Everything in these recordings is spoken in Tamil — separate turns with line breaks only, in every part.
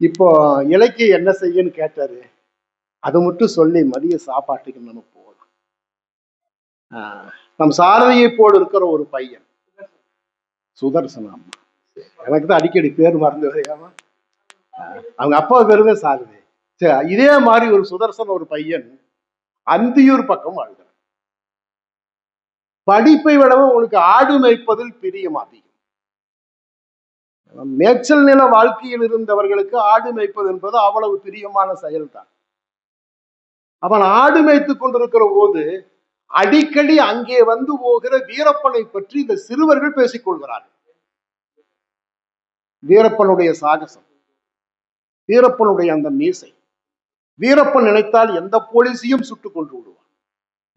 இப்போ இலைக்கு என்ன செய்யன்னு கேட்டாரு. அதை மட்டும் சொல்லி மதிய சாப்பாட்டுக்கு நம்ம போகலாம் ஆஹ் நம் சாரதியை போல் இருக்கிற ஒரு பையன். சுதர்சன அம்மா. எனக்கு தான் அடிக்கடி பேர் மறந்து வரையாம. அவங்க அப்பா பேருமே சாரதி. சரி இதே மாதிரி ஒரு சுதர்சன ஒரு பையன் அந்தியூர் பக்கம் வாழ்கிறான். படிப்பை விடவும் உனக்கு ஆடு மேய்ப்பதில் பிரியம் அதிகம். மேய்ச்சல் நில வாழ்க்கையில் இருந்தவர்களுக்கு ஆடு மேய்ப்பது என்பது அவ்வளவு பிரியமான செயல்தான். அவன் ஆடு மேய்த்துக் கொண்டிருக்கிற போது அடிக்கடி அங்கே வந்து போகிற வீரப்பனை பற்றி இந்த சிறுவர்கள் பேசிக் கொள்கிறார்கள். வீரப்பனுடைய சாகசம் வீரப்பனுடைய அந்த மீசை. வீரப்பன் நினைத்தால் எந்த போலீஸையும் சுட்டுக் கொண்டு விடுவான்.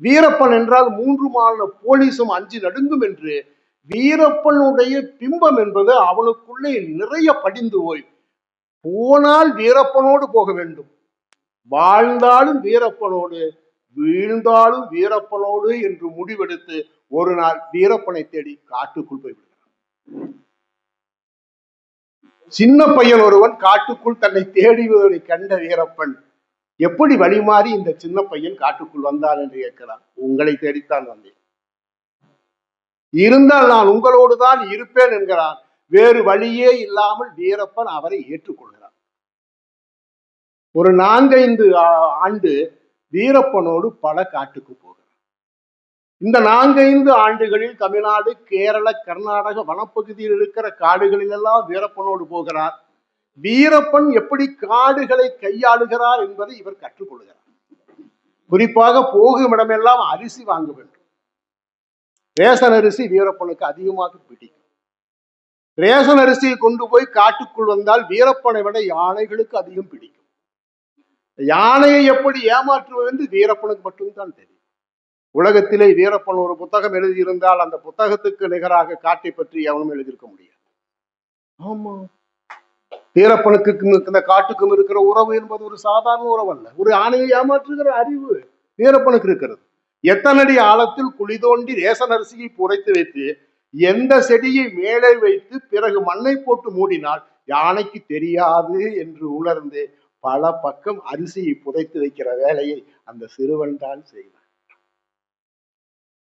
வீரப்பன் என்றால் மூன்று மாநில போலீஸும் அஞ்சு நடுங்கும் என்று வீரப்பனுடைய பிம்பம் என்பது அவனுக்குள்ளே நிறைய படிந்து போய் போனால் வீரப்பனோடு போக வேண்டும். வாழ்ந்தாலும் வீரப்பனோடு வீழ்ந்தாலும் வீரப்பனோடு என்று முடிவெடுத்து ஒரு நாள் வீரப்பனை தேடி காட்டுக்குள் போய் விடுகிறான். சின்ன பையன் ஒருவன் காட்டுக்குள் தன்னை தேடிவதை கண்ட வீரப்பன் எப்படி வழிமாறி இந்த சின்ன பையன் காட்டுக்குள் வந்தான்? என்று கேட்கிறான். உங்களை தேடித்தான் வந்தேன். இருந்தால் நான் உங்களோடு தான் இருப்பேன் என்கிறான். வேறு வழியே இல்லாமல் வீரப்பன் அவரை ஏற்றுக்கொள்கிறார் ஒரு நான்கைந்து ஆண்டு வீரப்பனோடு பல காட்டுக்கு போகிறார் இந்த நான்கைந்து ஆண்டுகளில் தமிழ்நாடு கேரள கர்நாடக வனப்பகுதியில் இருக்கிற காடுகளில் எல்லாம் வீரப்பனோடு போகிறார். வீரப்பன் எப்படி காடுகளை கையாளுகிறார் என்பதை இவர் கற்றுக்கொள்கிறார். குறிப்பாக போகும் இடமெல்லாம் அரிசி வாங்க வேண்டும். ரேஷன் அரிசி வீரப்பனுக்கு அதிகமாக பிடிக்கும். ரேஷன் அரிசியை கொண்டு போய் காட்டுக்குள் வந்தால் வீரப்பனை விட யானைகளுக்கு அதிகம் பிடிக்கும். யானையை எப்படி ஏமாற்றுவது என்று வீரப்பனுக்கு மட்டும்தான் தெரியும். உலகத்திலே வீரப்பன் ஒரு புத்தகம் எழுதியிருந்தால் அந்த புத்தகத்துக்கு நிகராக காட்டை பற்றி எவனும் எழுதியிருக்க முடியாது. ஆமா. வீரப்பனுக்கு இந்த காட்டுக்கும் இருக்கிற உறவு என்பது ஒரு சாதாரண உறவு அல்ல. ஒரு ஆணையை ஏமாற்றுகிற அறிவு வீரப்பனுக்கு இருக்கிறது. எத்தனடி ஆழத்தில் குழி தோண்டி ரேசன் அரிசியை புதைத்து வைத்து எந்த செடியை மேலே வைத்து பிறகு மண்ணை போட்டு மூடினால் யானைக்கு தெரியாது என்று உணர்ந்து பல பக்கம் அரிசியை புதைத்து வைக்கிற வேலையை அந்த சிறுவன் தான் செய்வான்.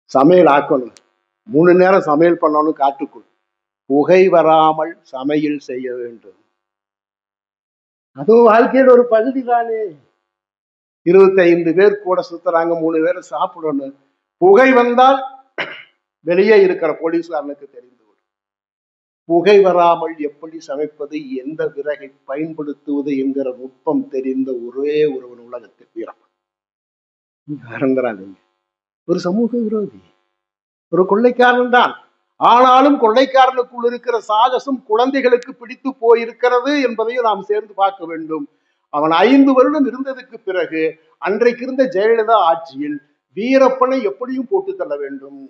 சமையல் ஆக்கணும். மூணு நேரம் சமையல் பண்ணணும் காட்டுக்குள். புகை வராமல் சமையல் செய்ய வேண்டும். அதுவும் வாழ்க்கையில் ஒரு பகுதி தானே. இருபத்தி ஐந்து பேர் கூட சுத்துறாங்க மூணு பேர் சாப்பிடணும் புகை வந்தால் வெளியே இருக்கிற போலீஸ்காரனுக்கு தெரிந்து விடும் புகை வராமல் எப்படி சமைப்பது எந்த விறகை பயன்படுத்துவது என்கிற நுட்பம் தெரிந்த ஒரே ஒருவன் உலகத்தில் வீரப்பன் ஒரு சமூக விரோதி. ஒரு கொள்ளைக்காரன் தான். ஆனாலும் கொள்ளைக்காரனுக்குள் இருக்கிற சாகசம் குழந்தைகளுக்கு பிடித்து போயிருக்கிறது என்பதையும் நாம் சேர்ந்து பார்க்க வேண்டும். அவன் ஐந்து வருடம் இருந்ததுக்கு பிறகு அன்றைக்கு இருந்த ஜெயலலிதா ஆட்சியில் வீரப்பனை எப்படியும் போட்டு தள்ள வேண்டும்.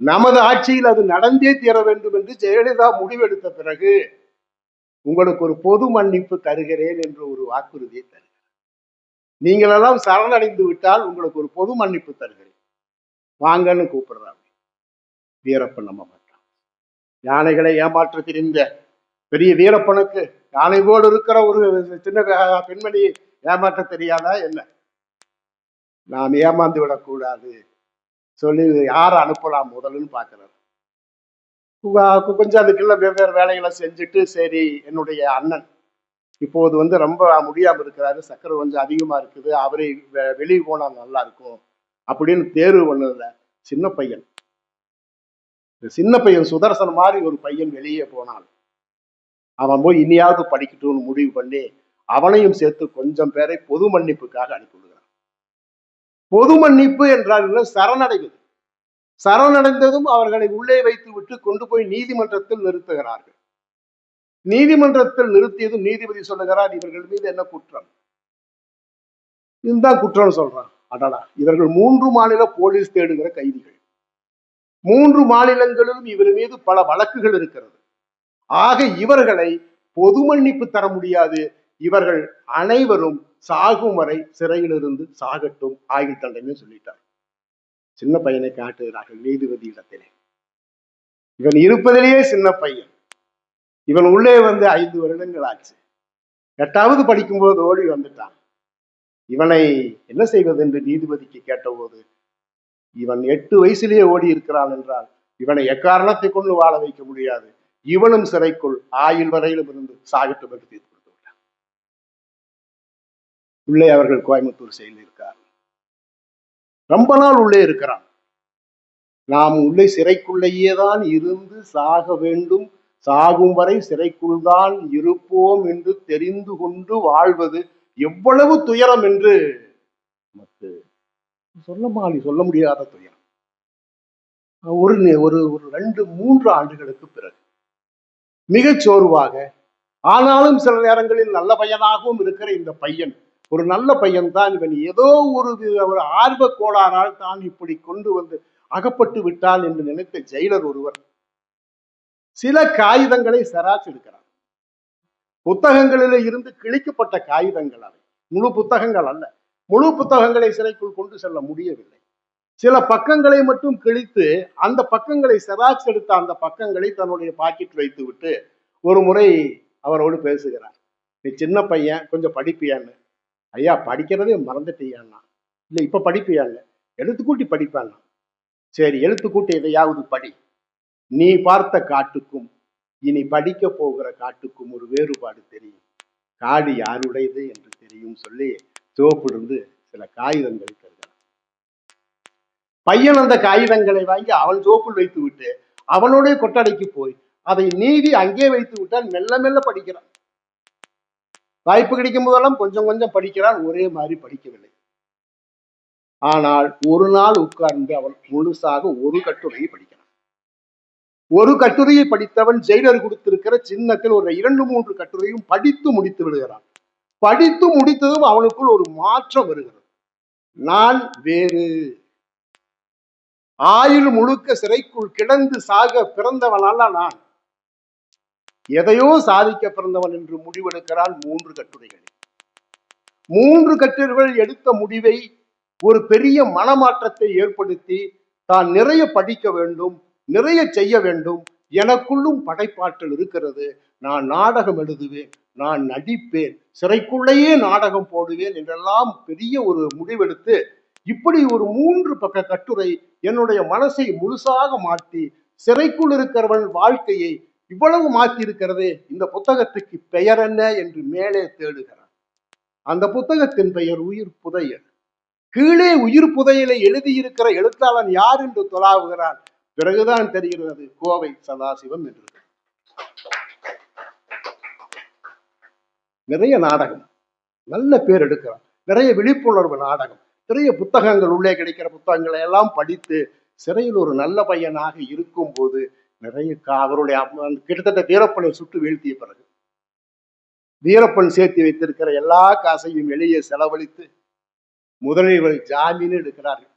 நமது ஆட்சியில் அது நடந்தே தீர வேண்டும் என்று ஜெயலலிதா முடிவெடுத்த பிறகு உங்களுக்கு ஒரு பொது மன்னிப்பு தருகிறேன் என்று ஒரு வாக்குறுதியை தருகிறேன் நீங்கள் எல்லாம் சரணடைந்து விட்டால் உங்களுக்கு ஒரு பொது மன்னிப்பு தருகிறேன். வாங்கன்னு கூப்பிடுறாங்க. வீரப்பன் நம்ம மாட்டான் யானைகளை ஏமாற்ற தெரிந்த பெரிய வீரப்பனுக்கு யானை போடு இருக்கிற ஒரு சின்ன பெண்மணி ஏமாற்ற தெரியாதா என்ன? நாம் ஏமாந்து விடக்கூடாது. சொல்லி யார் அனுப்பலாம் முதல்னு பார்க்கிறார். கொஞ்சம் அதுக்குள்ள வெவ்வேறு வேலைகளை செஞ்சுட்டு சரி என்னுடைய அண்ணன் இப்போது வந்து ரொம்ப முடியாமல் இருக்கிறாரு சக்கரை கொஞ்சம் அதிகமாக இருக்குது அவரை வெளியே போனால் நல்லா இருக்கும் அப்படின்னு தேர்வு பண்ணதுல சின்ன பையன். சின்ன பையன் சுதர்சன் மாதிரி ஒரு பையன் வெளியே போனான் அவன் போய் இனியாவது படிக்கட்டும்னு முடிவு பண்ணி அவனையும் சேர்த்து கொஞ்சம் பேரை பொது மன்னிப்புக்காக அனுப்பிவிடுகிறான் பொது மன்னிப்பு என்றால் சரணடைவது. சரணடைந்ததும் அவர்களை உள்ளே வைத்து விட்டு கொண்டு போய் நீதிமன்றத்தில் நிறுத்துகிறார்கள். நீதிமன்றத்தில் நிறுத்தியதும் நீதிபதி சொல்லுகிறார் இவர்கள் மீது என்ன குற்றம்? இதுதான் குற்றம் சொல்றான். அடடா இவர்கள் மூன்று மாநில போலீஸ் தேடுகிற கைதிகள். மூன்று மாநிலங்களிலும் இவர் மீது பல வழக்குகள் இருக்கிறது. ஆக இவர்களை பொது மன்னிப்பு தர முடியாது. இவர்கள் அனைவரும் சாகும் வரை சிறையிலிருந்து சாகட்டும் ஆயுள் தண்டனை சொல்லிட்டார். சின்ன பையனை காட்டுகிறார்கள் நீதிபதி இடத்திலே. இவன் இருப்பதிலேயே சின்ன பையன். இவன் உள்ளே வந்து ஐந்து வருடங்கள் ஆச்சு. எட்டாவது படிக்கும்போது ஓடி வந்துட்டான். இவனை என்ன செய்வது என்று நீதிபதிக்கு கேட்டபோது இவன் எட்டு வயசுலேயே ஓடி இருக்கிறான் என்றால் இவனை எக்காரணத்தை கொண்டு வாழ வைக்க முடியாது? இவனும் சிறைக்குள் ஆயுள் வரையிலும் இருந்து சாகட்டும் என்று தீர்ப்பு கொடுத்து விட்டான். உள்ளே அவர்கள் கோயம்புத்தூர் செயலில் இருக்கார். ரொம்ப நாள் உள்ளே இருக்கிறான். நாம் உள்ளே சிறைக்குள்ளேயே தான் இருந்து சாக வேண்டும். சாகும் வரை சிறைக்குள் தான் இருப்போம் என்று தெரிந்து கொண்டு வாழ்வது எவ்வளவு துயரம் என்று நமக்கு சொல்ல மாறி சொல்ல முடியாத துயரம். ஒரு ஒரு ஒரு ரெண்டு மூன்று ஆண்டுகளுக்கு பிறகு மிகச் சோர்வாக ஆனாலும் சில நேரங்களில் நல்ல பையனாகவும் இருக்கிற இந்த பையன். ஒரு நல்ல பையன்தான் இவன். ஏதோ ஒரு ஒரு ஆர்வ கோளாறால் தான் இப்படி கொண்டு வந்து அகப்பட்டு விட்டான் என்று நினைத்த ஜெயிலர் ஒருவர் சில காகிதங்களை செராச் எடுக்கிறார். புத்தகங்களிலே இருந்து கிழிக்கப்பட்ட காகிதங்கள் அவை. முழு புத்தகங்கள் அல்ல. முழு புத்தகங்களை சிறைக்குள் கொண்டு செல்ல முடியவில்லை. சில பக்கங்களை மட்டும் கிழித்து அந்த பக்கங்களை செராக்ஸ் எடுத்த அந்த பக்கங்களை தன்னுடைய பாக்கெட் வைத்து விட்டு ஒரு முறை அவரோடு பேசுகிறார். நீ சின்ன பையன் கொஞ்சம் படிப்பியான்னு? ஐயா படிக்கிறதே மறந்துட்டியான்னா இல்லை இப்ப படிப்பியான்னு. எழுத்துக்கூட்டி படிப்பான்னா சரி எழுத்துக்கூட்டி எதையாவது படி. நீ பார்த்த காட்டுக்கும் இனி படிக்க போகிற காட்டுக்கும் ஒரு வேறுபாடு தெரியும். காடு யாருடையது என்று தெரியும் சொல்லி சிவப்பிலிருந்து சில காகிதங்கள் பையன் அந்த காகிதங்களை வாங்கி அவன் சோப்பில் வைத்து விட்டு அவனுடைய கொட்டடைக்கு போய் அதை நீதி அங்கே வைத்து விட்டால் மெல்ல மெல்ல படிக்கிறான். வாய்ப்பு கிடைக்கும் போதெல்லாம் கொஞ்சம் கொஞ்சம் படிக்கிறான். ஒரே மாதிரி படிக்கவில்லை. ஆனால் ஒரு நாள் உட்கார்ந்து அவன் முழுசாக ஒரு கட்டுரையை படிக்கிறான். ஒரு கட்டுரையை படித்தவன் ஜெயிலர் கொடுத்திருக்கிற சின்னத்தில் ஒரு இரண்டு மூன்று கட்டுரையும் படித்து முடித்து விடுகிறான். படித்து முடித்ததும் அவனுக்குள் ஒரு மாற்றம் வருகிறது. நான் வேறு ஆயுள் முழுக்க சிறைக்குள் கிடந்து சாக பிறந்தவனல்ல நான். எதையோ சாதிக்க பிறந்தவன் என்று முடிவெடுக்கிறான் மூன்று கட்டுரைகள். மூன்று கட்டுரைகள் எடுத்த முடிவை ஒரு பெரிய மனமாற்றத்தை ஏற்படுத்தி தான் நிறைய படிக்க வேண்டும் நிறைய செய்ய வேண்டும் எனக்குள்ளும் படைப்பாற்றல் இருக்கிறது. நான் நாடகம் எழுதுவேன் நான் நடிப்பேன் சிறைக்குள்ளேயே நாடகம் போடுவேன் என்றெல்லாம் பெரிய ஒரு முடிவெடுத்து இப்படி ஒரு மூன்று பக்க கட்டுரை என்னுடைய மனசை முழுசாக மாற்றி சிறைக்குள் இருக்கிறவன் வாழ்க்கையை இவ்வளவு மாற்றி இருக்கிறதே இந்த புத்தகத்துக்கு பெயர் என்ன என்று மேலே தேடுகிறான் அந்த புத்தகத்தின் பெயர் உயிர் புதையல். கீழே உயிர் புதையலை எழுதியிருக்கிற எழுத்தாளன் யார் என்று தொலாவுகிறான் பிறகுதான் தெரிகிறது கோவை சதாசிவம் என்று. நிறைய நாடகம். நல்ல பேர் எடுக்கிறான். நிறைய விழிப்புணர்வு நாடகம். நிறைய புத்தகங்கள் உள்ளே கிடைக்கிற புத்தகங்களை எல்லாம் படித்து சிறையில் ஒரு நல்ல பையனாக இருக்கும் போது நிறைய அவருடைய கிட்டத்தட்ட வீரப்பனை சுட்டு வீழ்த்திய பிறகு வீரப்பன் சேர்த்து வைத்திருக்கிற எல்லா காசையும் வெளியே செலவழித்து முதலில் ஜாமீன் எடுக்கிறார்கள்.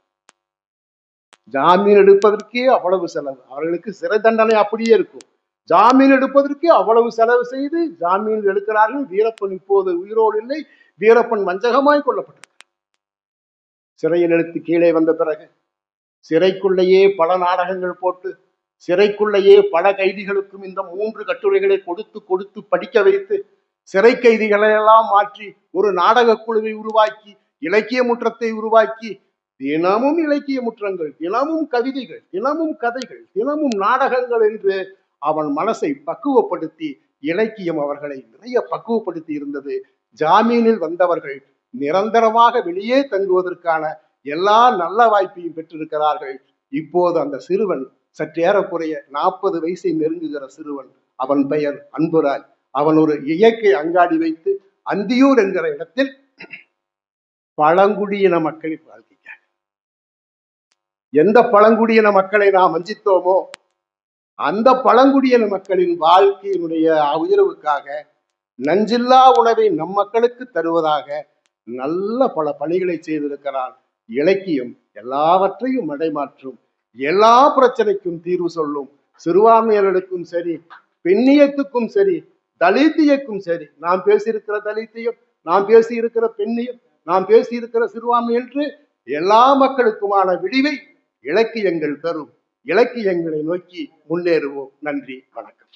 ஜாமீன் எடுப்பதற்கே அவ்வளவு செலவு. அவர்களுக்கு சிறை தண்டனை அப்படியே இருக்கும். ஜாமீன் எடுப்பதற்கே அவ்வளவு செலவு செய்து ஜாமீன் எடுக்கிறார்கள். வீரப்பன் இப்போது உயிரோடு இல்லை. வீரப்பன் வஞ்சகமாய் கொள்ளப்பட்டது சிறையில் எடுத்து கீழே வந்த பிறகு சிறைக்குள்ளேயே பல நாடகங்கள் போட்டு சிறைக்குள்ளேயே பல கைதிகளுக்கும் இந்த மூன்று கட்டுரைகளை கொடுத்து கொடுத்து படிக்க வைத்து சிறை கைதிகளை எல்லாம் மாற்றி ஒரு நாடக குழுவை உருவாக்கி இலக்கிய முற்றத்தை உருவாக்கி தினமும் இலக்கிய முற்றங்கள் தினமும் கவிதைகள் தினமும் கதைகள் தினமும் நாடகங்கள் என்று அவன் மனசை பக்குவப்படுத்தி இலக்கியம் அவர்களை நிறைய பக்குவப்படுத்தி இருந்தது. ஜாமீனில் வந்தவர்கள் நிரந்தரமாக வெளியே தங்குவதற்கான எல்லா நல்ல வாய்ப்பையும் பெற்றிருக்கிறார்கள். இப்போது அந்த சிறுவன் சற்றேறக்குறைய நாற்பது வயசை நெருங்குகிற சிறுவன் அவன் பெயர் அன்புராய். அவன் ஒரு இயற்கை அங்காடி வைத்து அந்தியூர் என்கிற இடத்தில் பழங்குடியின மக்களை வாழ்க்கைக்காக எந்த பழங்குடியின மக்களை நாம் வஞ்சித்தோமோ அந்த பழங்குடியின மக்களின் வாழ்க்கையினுடைய உயர்வுக்காக நஞ்சில்லா உணவை நம் மக்களுக்கு தருவதாக நல்ல பல பணிகளை செய்திருக்கிறான். இலக்கியம் எல்லாவற்றையும் மடைமாற்றும். எல்லா பிரச்சனைக்கும் தீர்வு சொல்லும். சிறுபான்மையினருக்கும் சரி பெண்ணியத்துக்கும் சரி தலித்தியக்கும் சரி. நாம் பேசியிருக்கிற தலித்தியம் நாம் பேசியிருக்கிற பெண்ணியம் நாம் பேசியிருக்கிற சிறுபான்மை என்று எல்லா மக்களுக்குமான விடிவை இலக்கியங்கள் தரும். இலக்கியங்களை நோக்கி முன்னேறுவோம். நன்றி வணக்கம்.